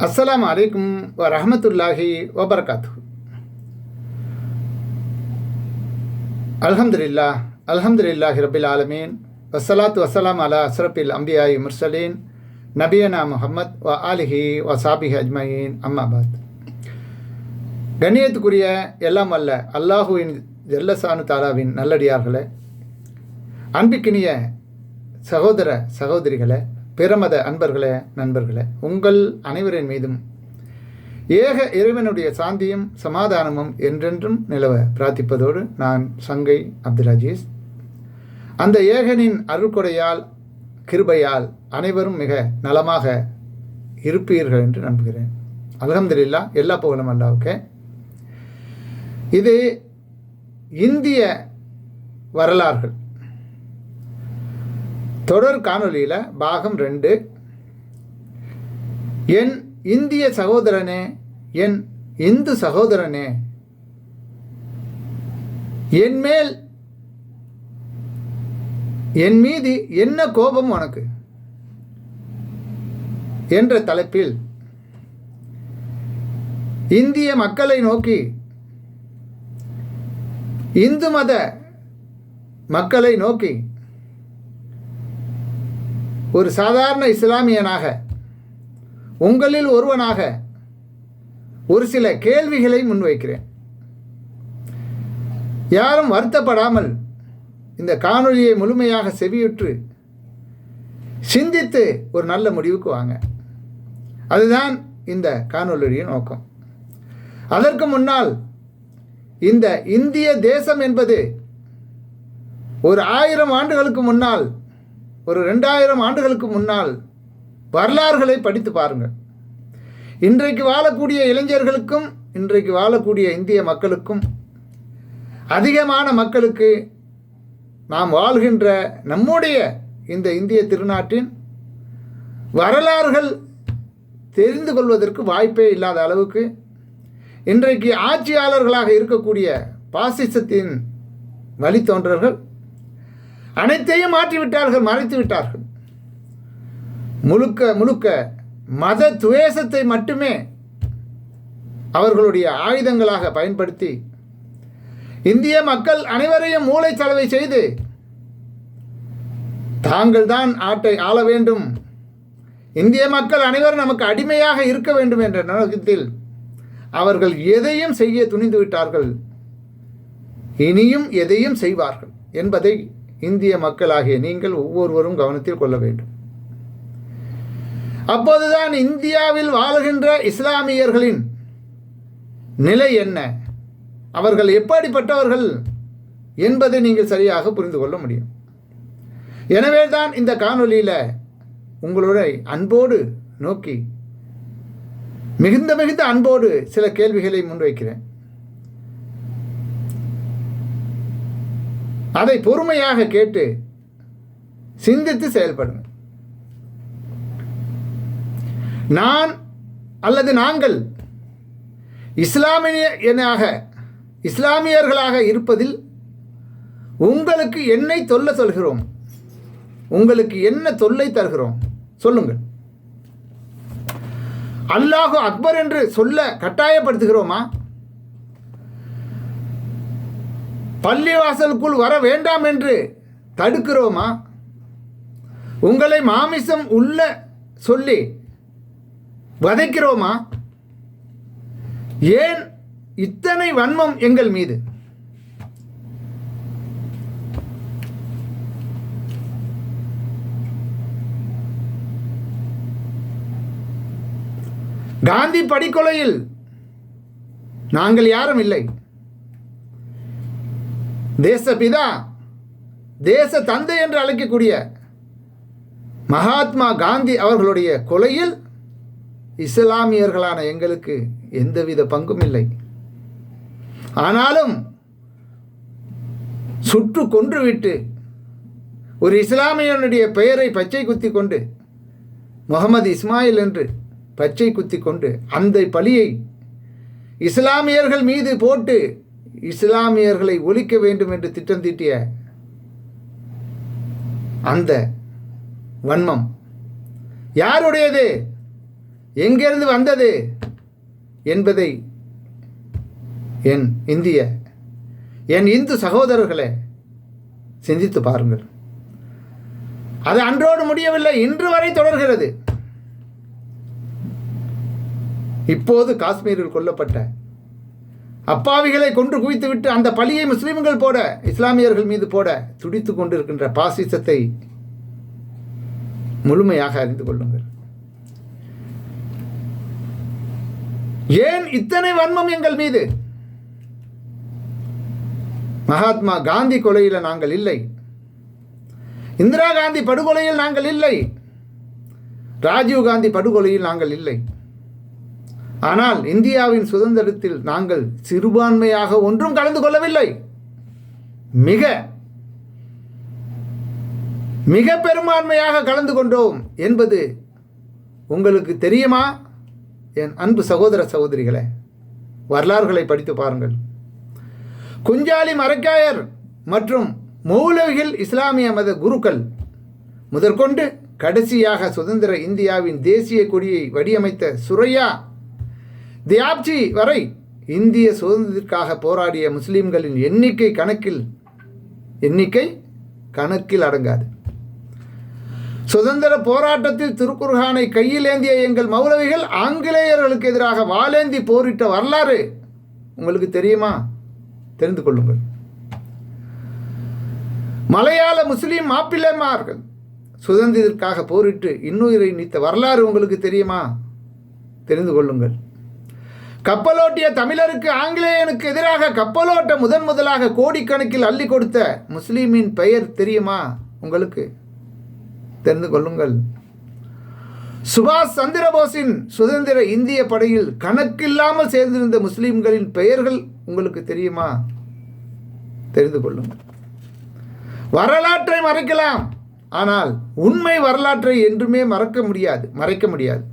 அஸ்லாம் அலைக்கும் வ ரஹமத்துல்லாஹி வபர்காத்து அல்ஹம்துலில்லா அல்ஹம்துலில்லாஹி ரபில் ஆலமீன் வசலாத் வஸ்ஸலாம் அலா அஸ்ரபில் அம்பியாயி முர்சலீன் நபியனா முஹம்மத் வ ஆலிஹி வ சாபிஹி அஜ்மயீன் அம்மாபாத் கண்ணியத்துக்குரிய எல்லாம் அல்ல அல்லாஹுவின் ஜல்லசானு தாராவின் நல்லடியார்களே அன்பிக்கினிய சகோதர சகோதரிகளே பிரமத அன்பர்களே நண்பர்களே உங்கள் அனைவரின் மீதும் ஏக இறைவனுடைய சாந்தியும் சமாதானமும் என்றென்றும் நிலவ பிரார்த்திப்பதோடு நான் சங்கை அப்துல் அஜீஸ் அந்த ஏகனின் அருள்கொடையால் கிருபையால் அனைவரும் மிக நலமாக இருப்பீர்கள் என்று நம்புகிறேன். அலகம்துல்லா எல்லா புகழும் அல்லாவுக்கே இது இந்திய வரலாறுகள். தொடர் காணொலியில் பாகம் ரெண்டு. என் இந்திய சகோதரனே என் இந்து சகோதரனே என் மேல் என் மீது என்ன கோபம் உனக்கு? என்ற தலைப்பில் இந்திய மக்களை நோக்கி இந்து மத மக்களை நோக்கி ஒரு சாதாரண இஸ்லாமியனாக உங்களில் ஒருவனாக ஒரு சில கேள்விகளை முன்வைக்கிறேன். யாரும் வருத்தப்படாமல் இந்த காணொளியை முழுமையாக செவியுற்று சிந்தித்து ஒரு நல்ல முடிவுக்கு வாங்க. அதுதான் இந்த காணொளியின் நோக்கம். அதற்கு முன்னால் இந்த இந்திய தேசம் என்பது ஒரு ஆயிரம் ஆண்டுகளுக்கு முன்னால் ஒரு ரெண்டாயிரம் ஆண்டுகளுக்கு முன்னால் வரலாறுகளை படித்து பாருங்கள். இன்றைக்கு வாழக்கூடிய இளைஞர்களுக்கும் இன்றைக்கு வாழக்கூடிய இந்திய மக்களுக்கும் அதிகமான மக்களுக்கு நாம் வாழ்கின்ற நம்முடைய இந்த இந்திய திருநாட்டின் வரலாறுகள் தெரிந்து கொள்வதற்கு வாய்ப்பே இல்லாத அளவுக்கு இன்றைக்கு ஆட்சியாளர்களாக இருக்கக்கூடிய பாசிசத்தின் வழித்தோன்றர்கள் அனைத்தையும் மாற்றிவிட்டார்கள் மறைத்து விட்டார்கள் முழுக்க முழுக்க மத துவேஷத்தை மட்டுமே அவர்களுடைய ஆயுதங்களாக பயன்படுத்தி இந்திய மக்கள் அனைவரையும் மூளைச்சலவை செய்து தாங்கள் தான் ஆட்டை ஆள வேண்டும். இந்திய மக்கள் அனைவரும் நமக்கு அடிமையாக இருக்க வேண்டும் என்ற நோக்கத்தில் அவர்கள் எதையும் செய்ய துணிந்து விட்டார்கள் இனியும் எதையும் செய்வார்கள் என்பதை இந்திய மக்களாகிய நீங்கள் ஒவ்வொருவரும் கவனத்தில் கொள்ள வேண்டும். அப்போதுதான் இந்தியாவில் வாழுகின்ற இஸ்லாமியர்களின் நிலை என்ன? அவர்கள் எப்படிப்பட்டவர்கள் என்பதை நீங்கள் சரியாக புரிந்து கொள்ள முடியும். எனவே தான் இந்த காணொலியில் உங்களுடைய அன்போடு நோக்கி மிகுந்த மிகுந்த அன்போடு சில கேள்விகளை முன்வைக்கிறேன். அதை பொறுமையாக கேட்டு சிந்தித்து செயல்படுங்கள். நான் அல்லது நாங்கள் இஸ்லாமியனாக இஸ்லாமியர்களாக இருப்பதில் உங்களுக்கு என்னை தொல்ல சொல்கிறோம். உங்களுக்கு என்ன தொல்லை தருகிறோம்? சொல்லுங்கள். அல்லாஹு அக்பர் என்று சொல்ல கட்டாயப்படுத்துகிறோமா? பள்ளிவாசலுக்குள் வர வேண்டாம் என்று தடுக்கிறோமா? உங்களை மாமிசம் உள்ள சொல்லி வதைக்கிறோமா? ஏன் இத்தனை வன்மம் எங்கள் மீது? காந்தி படிக்கொலையில் நாங்கள் யாரும் இல்லை. தேசபிதா தேச தந்தை என்று அழைக்கக்கூடிய மகாத்மா காந்தி அவர்களுடைய கொலையில் இஸ்லாமியர்களான எங்களுக்கு எந்தவித பங்கும் இல்லை. ஆனாலும் சுற்று கொன்றுவிட்டு ஒரு இஸ்லாமியனுடைய பெயரை பச்சை குத்தி கொண்டு முகமது இஸ்மாயில் என்று பச்சை குத்தி கொண்டு அந்த பழியை இஸ்லாமியர்கள் மீது போட்டு இஸ்லாமியர்களை ஒழிக்க வேண்டும் என்று திட்டம் தீட்டிய அந்த வன்மம் யாருடையது? எங்கிருந்து வந்தது? என்பதை என் இந்திய என் இந்து சகோதரர்களே சிந்தித்து பாருங்கள். அது அன்றோடு முடியவில்லை இன்று வரை தொடர்கிறது. இப்போது காஷ்மீரில் கொல்லப்பட்ட அப்பாவிகளை கொன்று குவித்துவிட்டு அந்த பழியை முஸ்லீம்கள் போட இஸ்லாமியர்கள் மீது போட துடித்து கொண்டிருக்கின்ற பாசிசத்தை முழுமையாக அறிந்து கொள்ளுங்கள். ஏன் இத்தனை வன்மம் எங்கள் மீது? மகாத்மா காந்தி கொலையில் நாங்கள் இல்லை. இந்திரா காந்தி படுகொலையில் நாங்கள் இல்லை. ராஜீவ் காந்தி படுகொலையில் நாங்கள் இல்லை. ஆனால் இந்தியாவின் சுதந்திரத்தில் நாங்கள் சிறுபான்மையாக ஒன்றும் கலந்து கொள்ளவில்லை. மிக மிக பெரும்பான்மையாக கலந்து கொண்டோம் என்பது உங்களுக்கு தெரியுமா? என் அன்பு சகோதர சகோதரிகளே வரலாறுகளை படித்து பாருங்கள். குஞ்சாலி மரக்காயர் மற்றும் மௌலவிகள் இஸ்லாமிய மத குருக்கள் முதற்கொண்டு கடைசியாக சுதந்திர இந்தியாவின் தேசிய கொடியை வடிவமைத்த சுரையா தியாப்ஜி வரை இந்திய சுதந்திரத்திற்காக போராடிய முஸ்லீம்களின் எண்ணிக்கை கணக்கில் எண்ணிக்கை கணக்கில் அடங்காது. சுதந்திர போராட்டத்தில் திருக்குர்ஹானை கையில் ஏந்திய எங்கள் மௌலவிகள் ஆங்கிலேயர்களுக்கு எதிராக வாளேந்தி போரிட்ட வரலாறு உங்களுக்கு தெரியுமா? தெரிந்து கொள்ளுங்கள். மலையாள முஸ்லீம் மாப்பிள்ளைமார்கள் சுதந்திரத்திற்காக போரிட்டு இன்னுயிரை நீத்த வரலாறு உங்களுக்கு தெரியுமா? தெரிந்து கொள்ளுங்கள். கப்பலோட்டிய தமிழருக்கு ஆங்கிலேயனுக்கு எதிராக கப்பலோட்ட முதன் முதலாக கோடிக்கணக்கில் அள்ளி கொடுத்த முஸ்லீமின் பெயர் தெரியுமா? உங்களுக்கு? தெரிந்து கொள்ளுங்கள். சுபாஷ் சந்திரபோஸின் சுதந்திர இந்திய படையில் கணக்கில்லாமல் சேர்ந்திருந்த முஸ்லீம்களின் பெயர்கள் உங்களுக்கு தெரியுமா? தெரிந்து கொள்ளுங்கள். வரலாற்றை மறைக்கலாம். ஆனால் உண்மை வரலாற்றை என்றுமே மறக்க முடியாது மறைக்க முடியாது.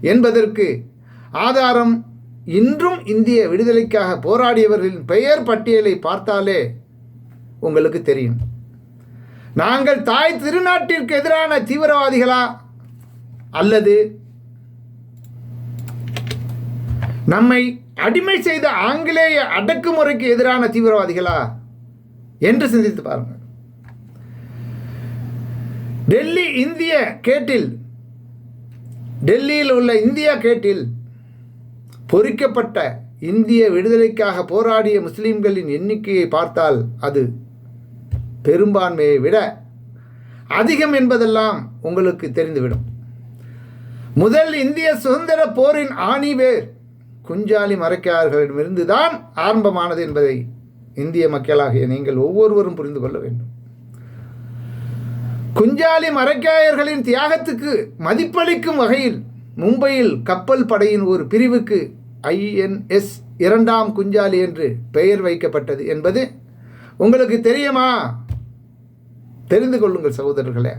என்பதற்கு ஆதாரம் இன்றும் இந்திய விடுதலைக்காக போராடியவர்களின் பெயர் பட்டியலை பார்த்தாலே உங்களுக்கு தெரியும். நாங்கள் தாய் திருநாட்டிற்கு எதிரான தீவிரவாதிகளா? அல்லது நம்மை அடிமை செய்த ஆங்கிலேய அடக்குமுறைக்கு எதிரான தீவிரவாதிகளா? என்று சிந்தித்து பாருங்கள். டெல்லி இந்திய கேட்டில் டெல்லியில் உள்ள இந்தியா கேட்டில் பொறிக்கப்பட்ட இந்திய விடுதலைக்காக போராடிய முஸ்லீம்களின் எண்ணிக்கையை பார்த்தால் அது பெரும்பான்மையை விட அதிகம் என்பதெல்லாம் உங்களுக்கு தெரிந்துவிடும். முதல் இந்திய சுதந்திர போரின் ஆணிவேர் குஞ்சாலி மறைக்காரர்களிடமிருந்து தான் ஆரம்பமானது என்பதை இந்திய மக்களாகிய நீங்கள் ஒவ்வொருவரும் புரிந்து கொள்ள வேண்டும். குஞ்சாலி மரைக்காயர்களின் தியாகத்துக்கு மதிப்பளிக்கும் வகையில் மும்பையில் கப்பல் படையின் ஒரு பிரிவுக்கு ஐஎன்எஸ் இரண்டாம் குஞ்சாலி என்று பெயர் வைக்கப்பட்டது என்பது உங்களுக்கு தெரியுமா? தெரிந்து கொள்ளுங்கள் சகோதரர்களே.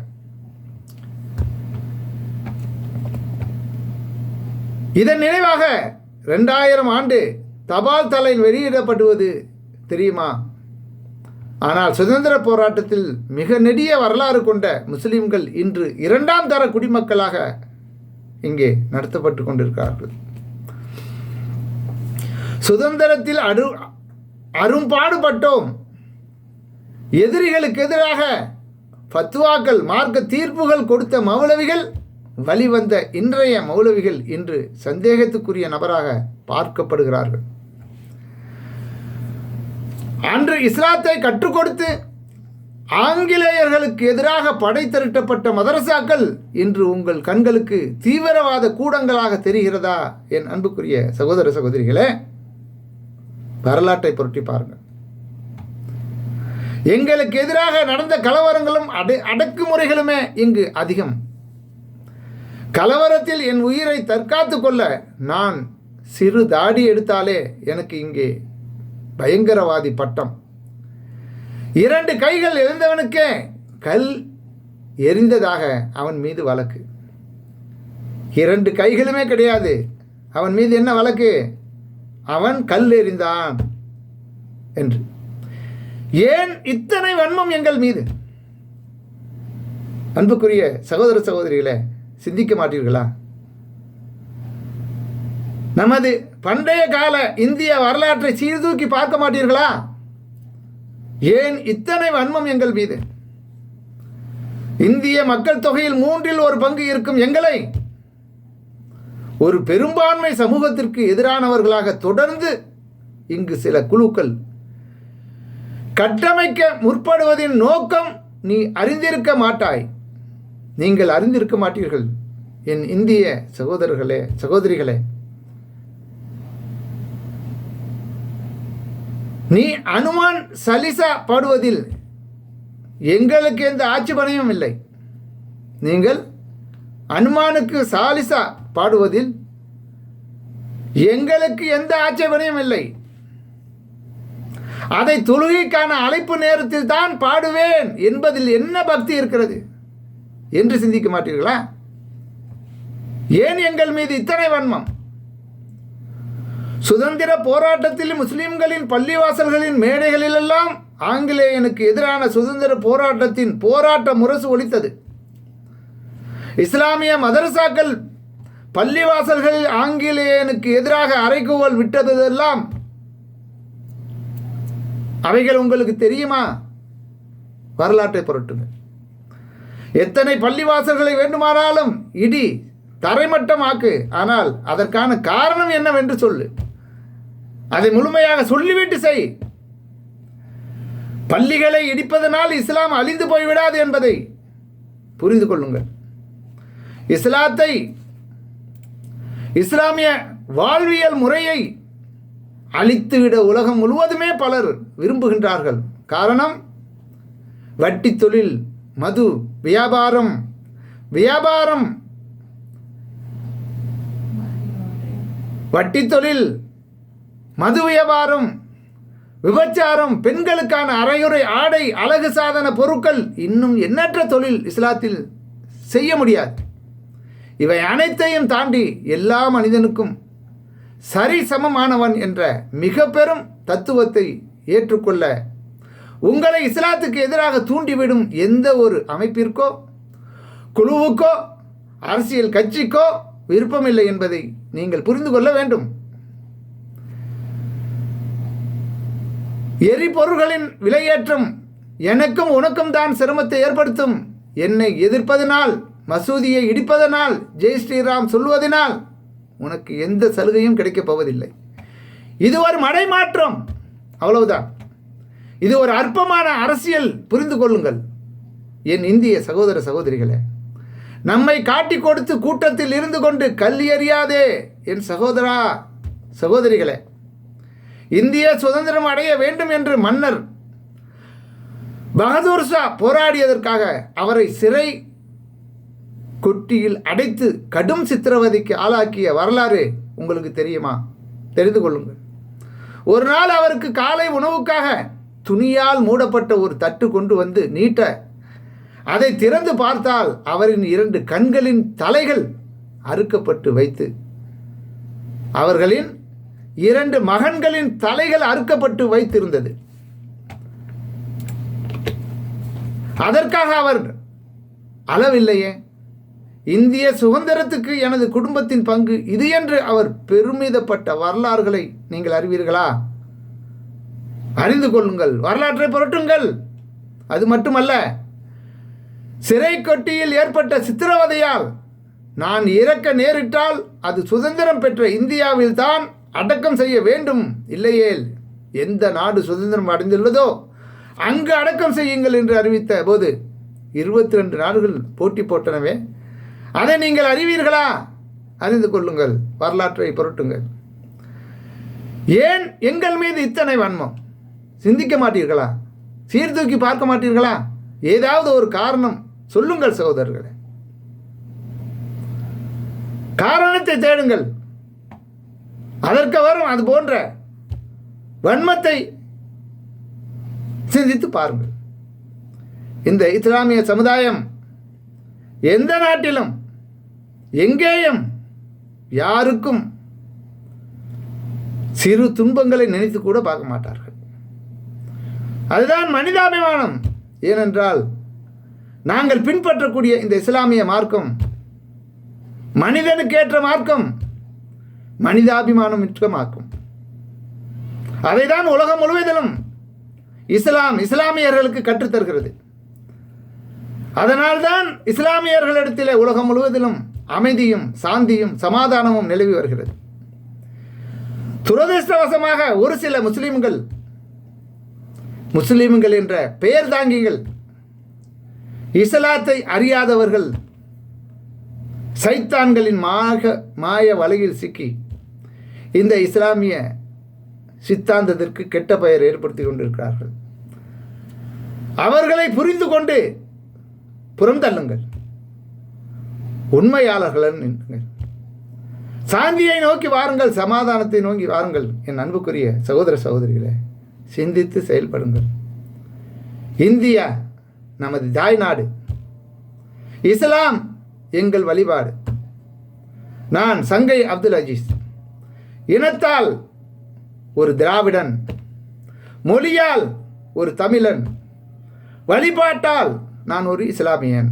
இதன் நினைவாக ரெண்டாயிரம் ஆண்டு தபால் தலை வெளியிடப்படுவது தெரியுமா? ஆனால் சுதந்திர போராட்டத்தில் மிக நெடிய வரலாறு கொண்ட முஸ்லிம்கள் இன்று இரண்டாம் தர குடிமக்களாக இங்கே நடத்தப்பட்டு கொண்டிருக்கிறார்கள். சுதந்திரத்தில் அரு அரும்பாடுபட்டோம் எதிரிகளுக்கு எதிராக ஃபத்வாக்கள் மார்க்க தீர்ப்புகள் கொடுத்த மௌலவிகள் வழிவந்த இன்றைய மௌலவிகள் இன்று சந்தேகத்துக்குரிய நபராக பார்க்கப்படுகிறார்கள். அன்று இஸ்லாத்தை கற்றுக் கொடுத்து ஆங்கிலேயர்களுக்கு எதிராக படை திரட்டப்பட்ட மதரசாக்கள் இன்று உங்கள் கண்களுக்கு தீவிரவாத கூடங்களாக தெரிகிறதா? என் அன்புக்குரிய சகோதர சகோதரிகளே வரலாற்றை புரட்டி பாருங்கள் எங்களுக்கு எதிராக நடந்த கலவரங்களும் அடை அடக்குமுறைகளுமே இங்கு அதிகம். கலவரத்தில் என் உயிரை தற்காத்து கொள்ள நான் சிறு தாடி எடுத்தாலே எனக்கு இங்கே பயங்கரவாதி பட்டம். இரண்டு கைகள் எழுந்தவனுக்கே கல் எரிந்ததாக அவன் மீது வழக்கு. இரண்டு கைகளுமே கிடையாது. அவன் மீது என்ன வழக்கு? அவன் கல் எறிந்தான் என்று. ஏன் இத்தனை வன்மம் எங்கள் மீது? அன்புக்குரிய சகோதர சகோதரிகளை சிந்திக்க மாட்டீர்களா? நமது பண்டைய கால இந்திய வரலாற்றை சீர்தூக்கி பார்க்க மாட்டீர்களா? ஏன் இத்தனை வன்மம் எங்கள் மீது? இந்திய மக்கள் தொகையில் மூன்றில் ஒரு பங்கு இருக்கும் எங்களை ஒரு பெரும்பான்மை சமூகத்திற்கு எதிரானவர்களாக தொடர்ந்து இங்கு சில குழுக்கள் கட்டமைக்க முற்படுவதின் நோக்கம் நீ அறிந்திருக்க மாட்டாய். நீங்கள் அறிந்திருக்க மாட்டீர்கள். என் இந்திய சகோதரர்களே சகோதரிகளே. நீ அனுமான் சலிசா பாடுவதில் எங்களுக்கு எந்த ஆட்சேபனையும் இல்லை. நீங்கள் அனுமானுக்கு சாலிசா பாடுவதில் எங்களுக்கு எந்த ஆட்சேபனையும் இல்லை. அதை தொழுகைக்கான அழைப்பு நேரத்தில் தான் பாடுவேன் என்பதில் என்ன பக்தி இருக்கிறது என்று சிந்திக்க மாட்டீர்களா? ஏன் எங்கள் மீது இத்தனை வன்மம்? சுதந்திர போராட்டத்தில் முஸ்லிம்களின் பள்ளிவாசல்களின் மேடைகளிலெல்லாம் ஆங்கிலேயனுக்கு எதிரான சுதந்திர போராட்டத்தின் போராட்ட முரசு ஒலித்தது. இஸ்லாமிய மதரசாக்கள் பள்ளிவாசல்கள் ஆங்கிலேயனுக்கு எதிராக அறைகூவல் விட்டதெல்லாம் அவைகள் உங்களுக்கு தெரியுமா? வரலாற்றை புரட்டுங்க. எத்தனை பள்ளிவாசல்களை வேண்டுமானாலும் இடி தரைமட்டம் ஆக்கு ஆனால் அதற்கான காரணம் என்னவென்று சொல்லு. அதை முழுமையாக சொல்லிவிட்டு செய். பள்ளிகளை இடிப்பதனால் இஸ்லாம் அழிந்து போய்விடாது என்பதை புரிந்து கொள்ளுங்கள். இஸ்லாத்தை இஸ்லாமிய வாழ்வியல் முறையை அழித்துவிட உலகம் முழுவதுமே பலர் விரும்புகின்றார்கள். காரணம் வட்டி தொழில் மது வியாபாரம். வியாபாரம் வட்டி தொழில் மது வியாபாரம் விபச்சாரம் பெண்களுக்கான அரையுறை ஆடை அழகு சாதன பொருட்கள் இன்னும் எண்ணற்ற தொழில் இஸ்லாத்தில் செய்ய முடியாது. இவை அனைத்தையும் தாண்டி எல்லா மனிதனுக்கும் சரி சமமானவன் என்ற மிக பெரும் தத்துவத்தை ஏற்றுக்கொள்ள உங்களை இஸ்லாத்துக்கு எதிராக தூண்டிவிடும் எந்த ஒரு அமைப்பிற்கோ குழுவுக்கோ அரசியல் கட்சிக்கோ விருப்பமில்லை என்பதை நீங்கள் புரிந்து கொள்ள வேண்டும். எரிபொருள்களின் விலையேற்றம் எனக்கும் உனக்கும் தான் சிரமத்தை ஏற்படுத்தும். என்னை எதிர்ப்பதனால் மசூதியை இடிப்பதனால் ஜெய் ஸ்ரீராம் சொல்வதனால் உனக்கு எந்த சலுகையும் கிடைக்கப் போவதில்லை. இது ஒரு மடைமாற்றம். அவ்வளவுதான். இது ஒரு அற்பமான அரசியல் புரிந்து கொள்ளுங்கள். என் இந்திய சகோதர சகோதரிகளே நம்மை காட்டி கொடுத்து கூட்டத்தில் இருந்து கொண்டு கல்வி அறியாதே என் சகோதரா சகோதரிகளே. இந்திய சுதந்திரம் அடைய வேண்டும் என்று மன்னர் பகதூர் ஷா போராடியதற்காக அவரை சிறை கொட்டியில் அடைத்து கடும் சித்திரவதைக்கு ஆளாக்கிய வரலாறு உங்களுக்கு தெரியுமா? தெரிந்து கொள்ளுங்கள். ஒரு நாள் அவருக்கு காலை உணவுக்காக துணியால் மூடப்பட்ட ஒரு தட்டு கொண்டு வந்து நீட்ட அதை திறந்து பார்த்தால் அவரின் இரண்டு கண்களின் தலைகள் அறுக்கப்பட்டு வைத்து அவர்களின் இரண்டு மகன்களின் தலைகள் அறுக்கப்பட்டு வைத்திருந்தது. அதற்காக அவர் அளவில்லையே. இந்திய சுதந்திரத்துக்கு எனது குடும்பத்தின் பங்கு இது என்று அவர் பெருமிதப்பட்ட வரலாறுகளை நீங்கள் அறிவீர்களா? அறிந்து கொள்ளுங்கள். வரலாற்றை புரட்டுங்கள். அது மட்டுமல்ல சிறை கொட்டியில் ஏற்பட்ட சித்திரவதையால் நான் இறக்க நேரிட்டால் அது சுதந்திரம் பெற்ற இந்தியாவில் தான் அடக்கம் செய்ய வேண்டும். இல்லையேல் எந்த நாடு சுதந்திரம் அடைந்துள்ளதோ அங்கு அடக்கம் செய்யுங்கள் என்று அறிவித்த போது இருபத்தி ரெண்டு நாடுகள் போட்டி போட்டனவே அதை நீங்கள் அறிவீர்களா? அறிந்து கொள்ளுங்கள். வரலாற்றை புரட்டுங்கள். ஏன் எங்கள் மீது இத்தனை வன்மம்? சிந்திக்க மாட்டீர்களா? சீர்தூக்கி பார்க்க மாட்டீர்களா? ஏதாவது ஒரு காரணம் சொல்லுங்கள் சகோதரர்களே. காரணத்தை தேடுங்கள். அதற்கு வரும் அது போன்ற வன்மத்தை சிந்தித்து பாருங்கள். இந்த இஸ்லாமிய சமுதாயம் எந்த நாட்டிலும் எங்கேயும் யாருக்கும் சிறு துன்பங்களை நினைத்து கூட பார்க்க மாட்டார்கள். அதுதான் மனிதாபிமானம். ஏனென்றால் நாங்கள் பின்பற்றக்கூடிய இந்த இஸ்லாமிய மார்க்கம் மனிதனுக்கேற்ற மார்க்கம் மனிதாபிமானம் மிச்சமாக்கும் அதைதான் உலகம் முழுவதிலும் இஸ்லாம் இஸ்லாமியர்களுக்கு கற்றுத்தருகிறது. அதனால்தான் இஸ்லாமியர்களிடத்தில் உலகம் முழுவதிலும் அமைதியும் சாந்தியும் சமாதானமும் நிலவி வருகிறது. துரதிருஷ்டவசமாக ஒரு சில முஸ்லீம்கள் முஸ்லீம்கள் என்ற பெயர் தாங்கிகள் இஸ்லாத்தை அறியாதவர்கள் சைத்தான்களின் மாக மாய வலையில் சிக்கி இந்த இஸ்லாமிய சித்தாந்தத்திற்கு கெட்ட பெயர் ஏற்படுத்தி கொண்டிருக்கிறார்கள். அவர்களை புரிந்து கொண்டு புறம் தள்ளுங்கள். உண்மையாளர்கள் நின்றுங்கள் சாந்தியை நோக்கி வாருங்கள் சமாதானத்தை நோக்கி வாருங்கள். என் அன்புக்குரிய சகோதர சகோதரிகளே சிந்தித்து செயல்படுங்கள். இந்தியா நமது தாய் நாடு. இஸ்லாம் எங்கள் வழிபாடு. நான் சங்கை அப்துல் அஜீஸ். இனத்தால் ஒரு திராவிடன் மொழியால் ஒரு தமிழன் வழிபாட்டால் நான் ஒரு இஸ்லாமியன்.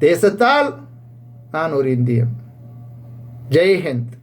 தேசத்தால் நான் ஒரு இந்தியன். ஜெய்ஹிந்த்